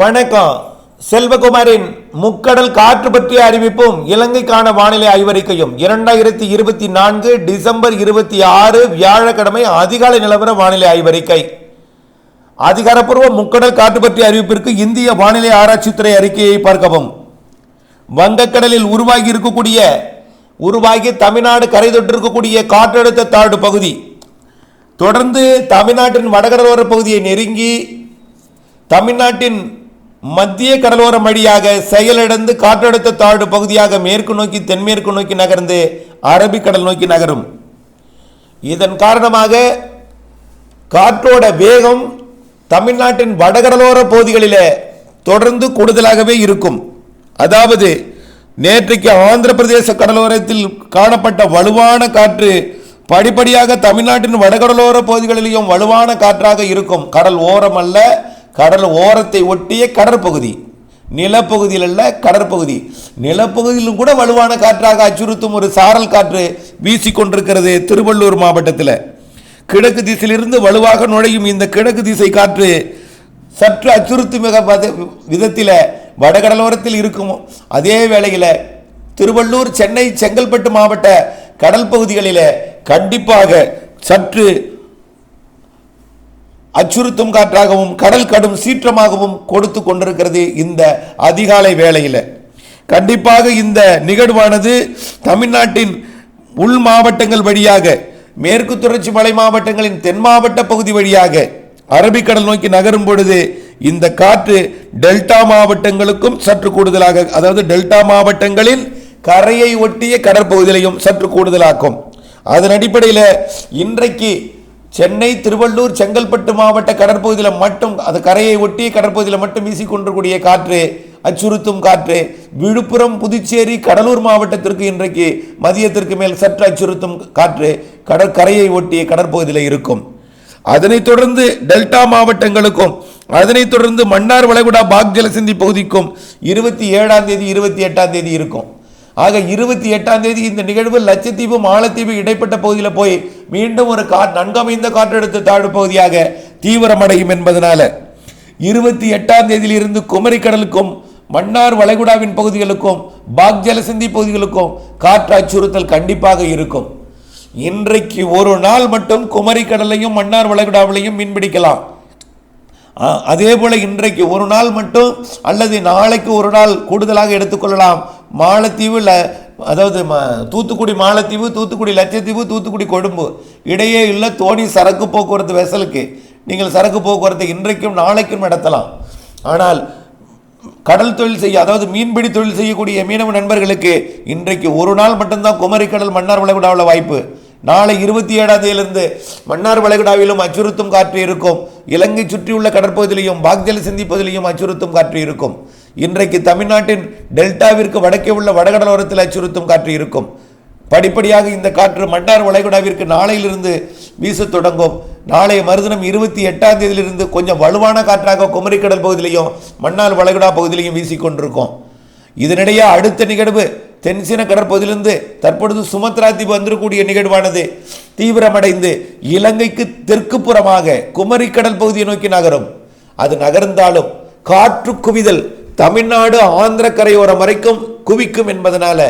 வணக்கம். செல்வகுமாரின் முக்கடல் காற்று பற்றிய அறிவிப்பும் இலங்கைக்கான வானிலை ஆய்வறிக்கையும் இரண்டாயிரத்தி இருபத்தி நான்கு டிசம்பர் இருபத்தி ஆறு வியாழக்கிழமை அதிகாலை நிலவர வானிலை ஆய்வறிக்கை. அதிகாரப்பூர்வ முக்கடல் காற்று பற்றிய அறிவிப்பிற்கு இந்திய வானிலை ஆராய்ச்சித்துறை அறிக்கையை பார்க்கவும். வங்கக்கடலில் உருவாகி இருக்கக்கூடிய உருவாகி தமிழ்நாடு கரை தொட்டிருக்கக்கூடிய காற்றழுத்த தாழ்வு பகுதி தொடர்ந்து தமிழ்நாட்டின் வடகடலோர பகுதியை நெருங்கி தமிழ்நாட்டின் மத்திய கடலோரம் வழியாக செயலிழந்து காற்றழுத்த தாழ்வு பகுதியாக மேற்கு நோக்கி தென்மேற்கு நோக்கி நகர்ந்து அரபிக்கடல் நோக்கி நகரும். இதன் காரணமாக காற்றோட வேகம் தமிழ்நாட்டின் வடகடலோர பகுதிகளில் தொடர்ந்து கூடுதலாகவே இருக்கும். அதாவது நேற்றைக்கு ஆந்திர பிரதேச கடலோரத்தில் காணப்பட்ட வலுவான காற்று படிப்படியாக தமிழ்நாட்டின் வடகடலோர பகுதிகளிலும் வலுவான காற்றாக இருக்கும். கடல் ஓரம் அல்ல கடல் ஓரத்தை ஒட்டிய கடற்பகுதி. நிலப்பகுதியில் அல்ல கடற்பகுதி. நிலப்பகுதியிலும் கூட வலுவான காற்றாக அச்சுறுத்தும் ஒரு சாரல் காற்று வீசிக்கொண்டிருக்கிறது திருவள்ளூர் மாவட்டத்தில். கிழக்கு திசையிலிருந்து வலுவாக நுழையும் இந்த கிழக்கு திசை காற்று சற்று அச்சுறுத்தும் மிக விதத்தில் வடகடலோரத்தில் இருக்கும். அதே வேளையில் திருவள்ளூர் சென்னை செங்கல்பட்டு மாவட்ட கடல் பகுதிகளில் கண்டிப்பாக சற்று அச்சுறுத்தும் காற்றாகவும் கடல் கடும் சீற்றமாகவும் கொடுத்து கொண்டிருக்கிறது இந்த அதிகாலை வேளையில். கண்டிப்பாக இந்த நிகழ்வானது தமிழ்நாட்டின் உள் மாவட்டங்கள் வழியாக மேற்கு தொடர்ச்சி மலை மாவட்டங்களின் தென் மாவட்ட பகுதி வழியாக அரபிக்கடல் நோக்கி நகரும் பொழுது இந்த காற்று டெல்டா மாவட்டங்களுக்கும் சற்று கூடுதலாக அதாவது டெல்டா மாவட்டங்களில் கரையை ஒட்டிய கடற்பகுதியிலையும் சற்று கூடுதலாக்கும். அதன் அடிப்படையில் இன்றைக்கு சென்னை திருவள்ளூர் செங்கல்பட்டு மாவட்ட கடற்பகுதியில் மட்டும் அது கரையை ஒட்டிய கடற்பகுதியில் மட்டும் வீசிக்கொண்டிருக்கூடிய காற்று அச்சுறுத்தும் காற்று விழுப்புரம் புதுச்சேரி கடலூர் மாவட்டத்திற்கு இன்றைக்கு மதியத்திற்கு மேல் சற்று அச்சுறுத்தும் காற்று கடற்கரையை ஒட்டிய கடற்பகுதியில் இருக்கும். அதனைத் தொடர்ந்து டெல்டா மாவட்டங்களுக்கும் அதனைத் தொடர்ந்து மன்னார் வளைகுடா பாக் ஜலசிந்தி பகுதிக்கும் இருபத்தி ஏழாம் தேதி இருபத்தி எட்டாம் தேதி இருக்கும். ஆக இருபத்தி எட்டாம் தேதி இந்த நிகழ்வு லட்சத்தீவு மாலத்தீவு இடைப்பட்ட பகுதியில் போய் மீண்டும் ஒரு கா நன்கமைந்த காற்றழுத்த தாழ்வு பகுதியாக தீவிரமடையும் என்பதனால இருபத்தி எட்டாம் தேதியிலிருந்து குமரிக்கடலுக்கும் மன்னார் வளைகுடாவின் பகுதிகளுக்கும் பாக் ஜலசந்தி பகுதிகளுக்கும் காற்று அச்சுறுத்தல் கண்டிப்பாக இருக்கும். இன்றைக்கு ஒரு நாள் மட்டும் குமரிக்கடலையும் மன்னார் வளைகுடாவிலையும் மீன்பிடிக்கலாம். அதே போல இன்றைக்கு ஒரு நாள் மட்டும் அல்லது நாளைக்கு ஒரு நாள் கூடுதலாக எடுத்துக்கொள்ளலாம். மாலத்தீவில் அதாவது ம- தூத்துக்குடி மாலத்தீவு தூத்துக்குடி லட்சத்தீவு தூத்துக்குடி கொழும்பு இடையே இல்லை தோணி சரக்கு போக்குவரத்து வெசலுக்கு. நீங்கள் சரக்கு போக்குவரத்தை இன்றைக்கும் நாளைக்கும் நடத்தலாம். ஆனால் கடல் தொழில் செய்ய அதாவது மீன்பிடி தொழில் செய்யக்கூடிய மீனவ நண்பர்களுக்கு இன்றைக்கு ஒரு நாள் மட்டும்தான் குமரிக்கடல் மன்னார் வளைகுடாவில் வாய்ப்பு. நாளை இருபத்தி ஏழாம் தேதியிலிருந்து மன்னார் வளைகுடாவிலும் அச்சுறுத்தும் காற்று இருக்கும். இலங்கை சுற்றியுள்ள கடற்பகுதியிலையும் பாக்ஜல சிந்தி பகுதியிலையும் அச்சுறுத்தும் காற்று இருக்கும். இன்றைக்கு தமிழ்நாட்டின் டெல்டாவிற்கு வடக்கே உள்ள வடகடலோரத்தில் அச்சுறுத்தும் காற்று இருக்கும். படிப்படியாக இந்த காற்று மன்னார் வளைகுடாவிற்கு நாளையிலிருந்து வீசத் தொடங்கும். நாளைய மறுதினம் இருபத்தி எட்டாம் தேதியிலிருந்து கொஞ்சம் வலுவான காற்றாக குமரிக்கடல் பகுதியிலையும் மன்னார் வளைகுடா பகுதியிலையும் வீசிக்கொண்டிருக்கும் இதனிடையே அடுத்த நிகழ்வு தென்சீன கடற்பகுதியிலிருந்து தற்பொழுது சுமத்ரா தீவு வந்திருக்கக்கூடிய நிகழ்வானது. தீவிரமடைந்து இலங்கைக்கு தெற்கு புறமாக குமரிக்கடல் பகுதியை நோக்கி நகரும். அது நகர்ந்தாலும் காற்று குவிதல் தமிழ்நாடு ஆந்திர கரையோரம் வரைக்கும் குவிக்கும் என்பதனால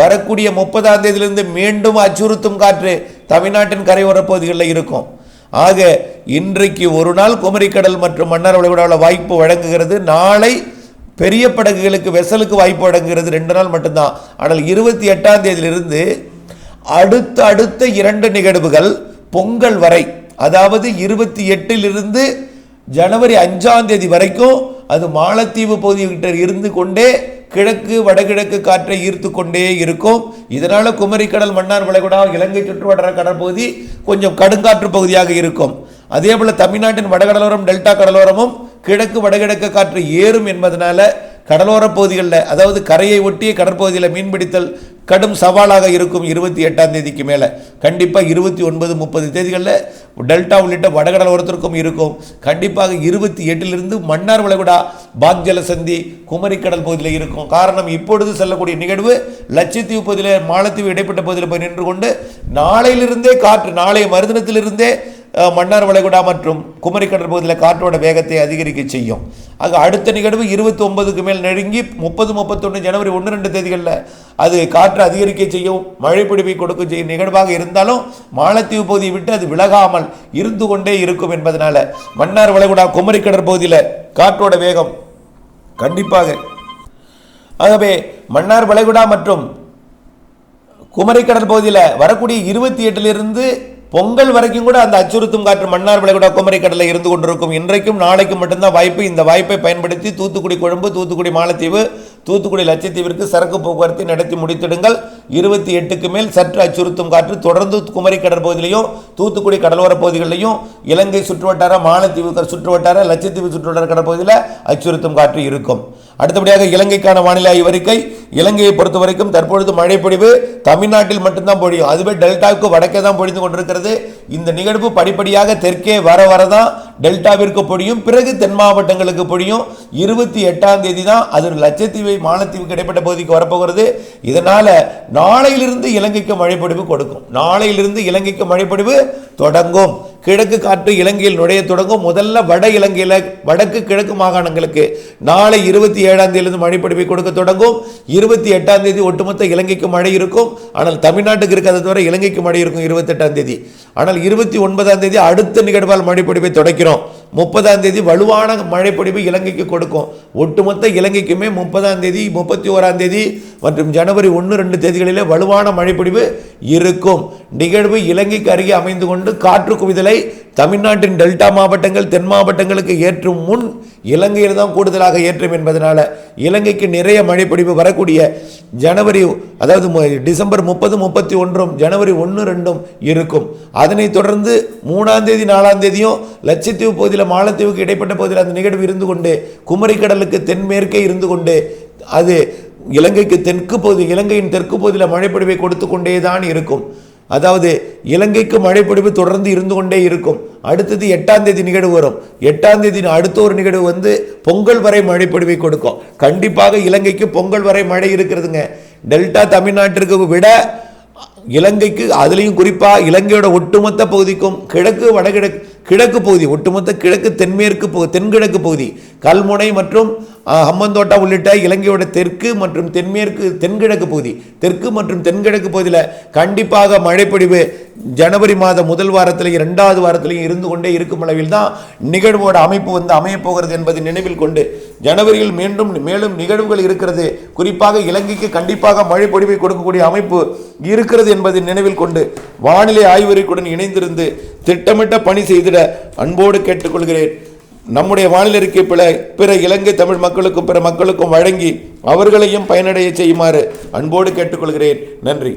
வரக்கூடிய முப்பதாம் தேதியிலிருந்து மீண்டும் அச்சுறுத்தும் காற்று தமிழ்நாட்டின் கரையோர பகுதிகளில் இருக்கும். ஆக இன்றைக்கு ஒரு நாள் குமரிக்கடல் மற்றும் மன்னர் வளைகுடாவில் வாய்ப்பு வழங்குகிறது. நாளை பெரிய படகுகளுக்கு வெசலுக்கு வாய்ப்பு வழங்குகிறது. ரெண்டு நாள் மட்டும்தான். ஆனால் இருபத்தி எட்டாம் தேதியிலிருந்து அடுத்த அடுத்த இரண்டு நிகழ்வுகள் பொங்கல் வரை அதாவது இருபத்தி எட்டிலிருந்து ஜனவரி அஞ்சாம் தேதி வரைக்கும் அது மாலத்தீவு பகுதிகிட்ட இருந்து கொண்டே கிழக்கு வடகிழக்கு காற்றை ஈர்த்து கொண்டே இருக்கும். இதனால் குமரிக்கடல் மன்னார் வளைகுடா இலங்கை சுற்றுவட்டார கடற்பகுதி கொஞ்சம் கடுங்காற்று பகுதியாக இருக்கும். அதே போல் தமிழ்நாட்டின் வடகடலோரம் டெல்டா கடலோரமும் கிழக்கு வடகிழக்கு காற்று ஏறும் என்பதனால கடலோர பகுதிகளில் அதாவது கரையை ஒட்டிய கடற்பகுதியில் மீன்பிடித்தல் கடும் சவாலாக இருக்கும் இருபத்தி எட்டாம் தேதிக்கு மேலே. கண்டிப்பாக இருபத்தி ஒன்பது முப்பது தேதிகளில் டெல்டா உள்ளிட்ட வடகடலோரத்திற்கும் இருக்கும். கண்டிப்பாக இருபத்தி எட்டிலிருந்து மன்னார் வளைகுடா பாக் ஜலசந்தி குமரிக்கடல் பகுதியில் இருக்கும். காரணம் இப்பொழுது செல்லக்கூடிய நிகழ்வு லட்சத்தீவு பகுதியில் மாலத்தீவு இடைப்பட்ட பகுதியில் போய் நின்று கொண்டு நாளையிலிருந்தே காற்று நாளைய மறுதினத்திலிருந்தே மன்னார் வளைகுடா மற்றும் குமரி கடல் பகுதியில் காற்றோட வேகத்தை அதிகரிக்க செய்யும். ஆக அடுத்த நிகழ்வு இருபத்தி ஒன்பதுக்கு மேல் நெருங்கி முப்பது முப்பத்தொன்று ஜனவரி ஒன்று ரெண்டு தேதிகளில் அது காற்று அதிகரிக்க செய்யும் மழை பிடிப்பை கொடுக்க செய்யும் நிகழ்வாக இருந்தாலும் மாலத்தீவு பகுதியை விட்டு அது விலகாமல் இருந்து கொண்டே இருக்கும் என்பதனால மன்னார் வளைகுடா குமரி கடற்பகுதியில் காற்றோட வேகம் கண்டிப்பாக. ஆகவே மன்னார் வளைகுடா மற்றும் குமரி கடல் பகுதியில் வரக்கூடிய இருபத்தி எட்டிலிருந்து பொங்கல் வரைக்கும் கூட அந்த அச்சுறுத்தும் காற்று மன்னார் விளைகுடா குமரி கடலில் இருந்து கொண்டிருக்கும். இன்றைக்கும் நாளைக்கும் மட்டும்தான் வாய்ப்பு. இந்த வாய்ப்பை பயன்படுத்தி தூத்துக்குடி கொழும்பு தூத்துக்குடி மாலத்தீவு தூத்துக்குடி லட்சத்தீவிற்கு சரக்கு போக்குவரத்தை நடத்தி முடித்திடுங்கள். இருபத்தி எட்டுக்கு மேல் சற்று அச்சுறுத்தும் காற்று தொடர்ந்து குமரி கடற்பகுதியிலையும் தூத்துக்குடி கடலோர பகுதிகளிலையும் இலங்கை சுற்றுவட்டார மாலத்தீவு சுற்றுவட்டார லட்சத்தீவு சுற்றுவட்டார கடற்பகுதியில் அச்சுறுத்தும் காற்று இருக்கும். அடுத்தபடியாக இலங்கைக்கான வானிலை ஆய்வறிக்கை இலங்கையை பொறுத்த வரைக்கும் தற்பொழுது மழை பொழிவு தமிழ்நாட்டில் மட்டும்தான் பொழியும். அதுவே டெல்டாவுக்கு வடக்கே தான் பொழிந்து கொண்டிருக்கிறது. இந்த நிகழ்வு படிப்படியாக தெற்கே வர வரதான் டெல்டாவிற்கு பொழியும். பிறகு தென் மாவட்டங்களுக்கு பொழியும். இருபத்தி எட்டாம் தேதி தான் அது லட்சத்தீவை மாலத்தீவுக்கு இடைப்பட்ட பகுதிக்கு வரப்போகிறது. இதனால நாளையிலிருந்து இலங்கைக்கு மழைப்பொழிவு கொடுக்கும். நாளையிலிருந்து இலங்கைக்கு மழைப்பொழிவு தொடங்கும். கிழக்கு காற்று இலங்கையில் நுழைய தொடங்கும். முதல்ல வட இலங்கையில் வடக்கு கிழக்கு மாகாணங்களுக்கு நாளை இருபத்தி ஏழாம் தேதியிலிருந்து மழைப்பொழிவை கொடுக்க தொடங்கும். இருபத்தி எட்டாம் தேதி ஒட்டுமொத்த இலங்கைக்கு மழை இருக்கும். ஆனால் தமிழ்நாட்டுக்கு இருக்கிறத தவிர இலங்கைக்கு மழை இருக்கும் இருபத்தெட்டாம் தேதி. ஆனால் இருபத்தி ஒன்பதாம் தேதி அடுத்த நிகழ்வால் மழைப்பொழிவை தொடக்கிறோம். முப்பதாம் தேதி வலுவான மழைப்பொழிவு இலங்கைக்கு கொடுக்கும். ஒட்டுமொத்த இலங்கைக்குமே முப்பதாம் தேதி முப்பத்தி ஓராம் தேதி மற்றும் ஜனவரி ஒன்று ரெண்டு தேதிகளிலே வலுவான மழைப்பொழிவு இருக்கும். நிகழ்வு இலங்கைக்கு அருகே அமைந்து கொண்டு காற்று குவிதலை தமிழ்நாட்டின் டெல்டா மாவட்டங்கள் தென் மாவட்டங்களுக்கு ஏற்றும் முன் இலங்கையில் தான் கூடுதலாக ஏற்றும் என்பதனால இலங்கைக்கு நிறைய மழைப்பொழிவு வரக்கூடிய ஜனவரி அதாவது டிசம்பர் முப்பது முப்பத்தி ஒன்றும் ஜனவரி ஒன்று ரெண்டும் இருக்கும். அதனைத் தொடர்ந்து மூணாம் தேதி நாலாம் தேதியும் லட்சத்தீவு பகுதியில் மாலத்தீவுக்கு இடைப்பட்ட பகுதியில் அந்த நிகழ்வு இருந்து கொண்டு குமரிக்கடலுக்கு தென்மேற்கே இருந்து கொண்டு அது இலங்கைக்கு தெற்கு பகுதி இலங்கையின் தெற்கு பகுதியில் மழைப்பொழிவை கொடுத்து கொண்டே தான் இருக்கும். அதாவது இலங்கைக்கு மழைப்பொழிவு தொடர்ந்து இருந்து கொண்டே இருக்கும். அடுத்தது எட்டாம் தேதி நிகழ்வு வரும். எட்டாம் தேதி அடுத்த ஒரு நிகழ்வு வந்து பொங்கல் வரை மழைப்பொழிவை கொடுக்கும். கண்டிப்பாக இலங்கைக்கு பொங்கல் வரை மழை இருக்கிறதுங்க. டெல்டா தமிழ்நாட்டிற்கு விட இலங்கைக்கு அதுலேயும் குறிப்பாக இலங்கையோட ஒட்டுமொத்த பகுதிக்கும் கிழக்கு வடகிழக்கு கிழக்கு பகுதி ஒட்டுமொத்த கிழக்கு தென்மேற்கு பகு தென்கிழக்கு பகுதி கல்முனை மற்றும் ஹம்மந்தோட்டா உள்ளிட்ட இலங்கையோட தெற்கு மற்றும் தென்மேற்கு தென்கிழக்கு பகுதி தெற்கு மற்றும் தென்கிழக்கு பகுதியில் கண்டிப்பாக மழைப்பொழிவு ஜனவரி மாத முதல் வாரத்திலையும் இரண்டாவது வாரத்திலையும் இருந்து கொண்டே இருக்கும் அளவில் தான் நிகழ்வோட அமைப்பு வந்து அமையப்போகிறது என்பதை நினைவில் கொண்டு ஜனவரியில் மீண்டும் மேலும் நிகழ்வுகள் இருக்கிறது. குறிப்பாக இலங்கைக்கு கண்டிப்பாக மழை பொழிவை கொடுக்கக்கூடிய அமைப்பு இருக்கிறது என்பதை நினைவில் கொண்டு வானிலை ஆய்வறிக்குடன் இணைந்திருந்து திட்டமிட்ட பணி செய்திட அன்போடு கேட்டுக்கொள்கிறேன். நம்முடைய மாநிலருக்கு பிற பிற இலங்கை தமிழ் மக்களுக்கும் பிற மக்களுக்கும் வழங்கி அவர்களையும் பயனடைய செய்யுமாறு அன்போடு கேட்டுக்கொள்கிறேன். நன்றி.